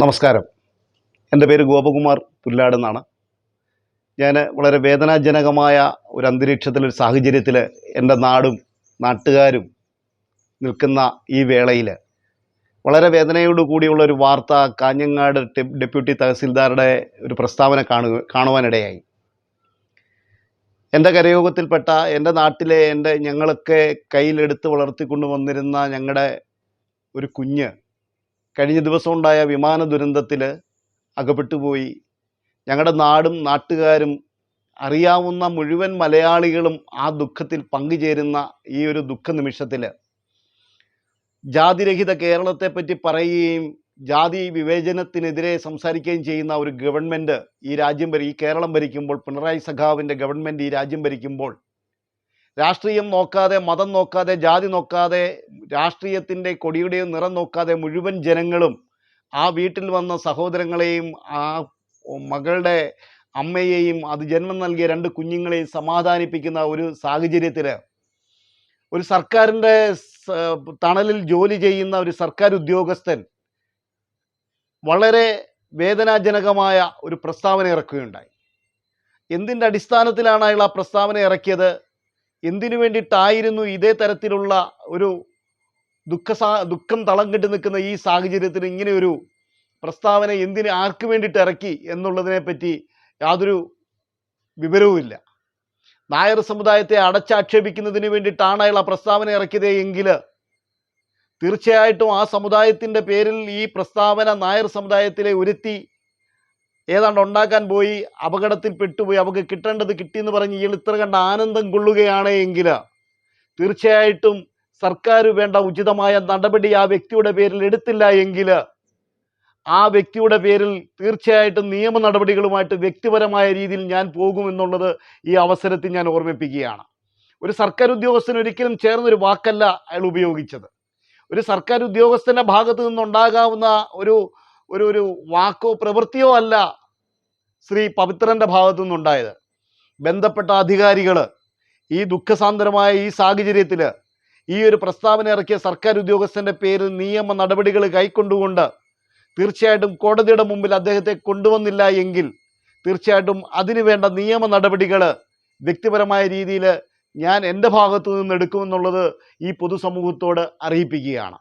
നമസ്കാരം. എന്റെ പേര് ഗോപകുമാർ പുല്ലാട് എന്നാണ്. ഞാൻ വളരെ വേദനാജനകമായ ഒരു അന്തരീക്ഷത്തിൽ ഒരു സാഹചര്യത്തിൽ എന്റെ നാടും നാട്ടുകാരും നിൽക്കുന്ന ഈ വേളയിൽ വളരെ വേദനയോട് കൂടിയുള്ള ഒരു വാർത്ത കാഞ്ഞങ്ങാട് ഡെപ്യൂട്ടി തഹസിൽദാരുടെ ഒരു പ്രസ്താവന കാണുക കാണുവാനിടയായി. എന്റെ കരയോഗത്തിൽപ്പെട്ട എന്റെ നാട്ടിലെ എന്റെ ഞങ്ങളൊക്കെ കയ്യിലെടുത്ത് വളർത്തിക്കൊണ്ടു വന്നിരുന്ന ഞങ്ങളുടെ ഒരു കുഞ്ഞ് കഴിഞ്ഞ ദിവസം ഉണ്ടായ വിമാന ദുരന്തത്തിൽ അകപ്പെട്ടുപോയി. ഞങ്ങളുടെ നാടും നാട്ടുകാരും അറിയാവുന്ന മുഴുവൻ മലയാളികളും ആ ദുഃഖത്തിൽ പങ്കുചേരുന്ന ഈ ഒരു ദുഃഖ നിമിഷത്തിൽ ജാതിരഹിത കേരളത്തെ പറ്റി പറയുകയും ജാതി വിവേചനത്തിനെതിരെ സംസാരിക്കുകയും ചെയ്യുന്ന ഒരു ഗവൺമെന്റ് ഈ രാജ്യം ഭരി ഈ കേരളം ഭരിക്കുമ്പോൾ പിണറായി സഖാവിന്റെ ഗവൺമെന്റ് ഈ രാജ്യം ഭരിക്കുമ്പോൾ രാഷ്ട്രീയം നോക്കാതെ മതം നോക്കാതെ ജാതി നോക്കാതെ രാഷ്ട്രീയത്തിന്റെ കൊടിയുടെയും നിറം നോക്കാതെ മുഴുവൻ ജനങ്ങളും ആ വീട്ടിൽ വന്ന സഹോദരങ്ങളെയും ആ മകളുടെ അമ്മയെയും അത് ജന്മം നൽകിയ രണ്ട് കുഞ്ഞുങ്ങളെയും സമാധാനിപ്പിക്കുന്ന ഒരു സാഹചര്യത്തിൽ ഒരു സർക്കാരിന്റെ തണലിൽ ജോലി ചെയ്യുന്ന ഒരു സർക്കാർ ഉദ്യോഗസ്ഥൻ വളരെ വേദനാജനകമായ ഒരു പ്രസ്താവന ഇറക്കുകയുണ്ടായി. എന്തിന്റെ അടിസ്ഥാനത്തിലാണ് അയാൾ ആ പ്രസ്താവന ഇറക്കിയത്? എന്തിനു വേണ്ടിയിട്ടായിരുന്നു ഇതേ തരത്തിലുള്ള ഒരു ദുഃഖ സാ ദുഃഖം തളം കെട്ടി നിൽക്കുന്ന ഈ സാഹചര്യത്തിൽ ഇങ്ങനെ ഒരു പ്രസ്താവന എന്തിന് ആർക്ക് വേണ്ടിയിട്ട് ഇറക്കി എന്നുള്ളതിനെ പറ്റി യാതൊരു വിവരവുമില്ല. നായർ സമുദായത്തെ അടച്ചാക്ഷേപിക്കുന്നതിന് വേണ്ടിയിട്ടാണ് അയാൾ ആ പ്രസ്താവന ഇറക്കിയത് എങ്കിൽ തീർച്ചയായിട്ടും ആ സമുദായത്തിന്റെ പേരിൽ ഈ പ്രസ്താവന നായർ സമുദായത്തിലെ ഒരുത്തി ഏതാണ്ട് ഉണ്ടാക്കാൻ പോയി അപകടത്തിൽ പെട്ടുപോയി അവർക്ക് കിട്ടേണ്ടത് കിട്ടിയെന്ന് പറഞ്ഞ് ഇയാൾ ഇത്ര കണ്ട ആനന്ദം കൊള്ളുകയാണ് എങ്കിൽ തീർച്ചയായിട്ടും സർക്കാർ വേണ്ട ഉചിതമായ നടപടി ആ വ്യക്തിയുടെ പേരിൽ എടുത്തില്ല എങ്കിൽ ആ വ്യക്തിയുടെ പേരിൽ തീർച്ചയായിട്ടും നിയമ നടപടികളുമായിട്ട് വ്യക്തിപരമായ രീതിയിൽ ഞാൻ പോകുമെന്നുള്ളത് ഈ അവസരത്തിൽ ഞാൻ ഓർമ്മിപ്പിക്കുകയാണ്. ഒരു സർക്കാർ ഉദ്യോഗസ്ഥൻ ഒരിക്കലും ചേർന്നൊരു വാക്കല്ല അയാൾ ഉപയോഗിച്ചത്. ഒരു സർക്കാർ ഉദ്യോഗസ്ഥന്റെ ഭാഗത്ത് നിന്നുണ്ടാകാവുന്ന ഒരു ഒരു ഒരു വാക്കോ പ്രവൃത്തിയോ അല്ല ശ്രീ പവിത്രന്റെ ഭാഗത്തു നിന്നുണ്ടായത്. ബന്ധപ്പെട്ട അധികാരികൾ ഈ ദുഃഖസാന്ദ്രമായ ഈ സാഹചര്യത്തിൽ ഈ ഒരു പ്രസ്താവന ഇറക്കിയ സർക്കാർ ഉദ്യോഗസ്ഥന്റെ പേരിൽ നിയമ നടപടികൾ കൈക്കൊണ്ടുകൊണ്ട് തീർച്ചയായിട്ടും കോടതിയുടെ മുമ്പിൽ അദ്ദേഹത്തെ കൊണ്ടുവന്നില്ല എങ്കിൽ തീർച്ചയായിട്ടും അതിനുവേണ്ട നിയമ നടപടികൾ വ്യക്തിപരമായ രീതിയിൽ ഞാൻ എന്റെ ഭാഗത്തു നിന്ന് എടുക്കുമെന്നുള്ളത് ഈ പൊതുസമൂഹത്തോട് അറിയിപ്പിക്കുകയാണ്.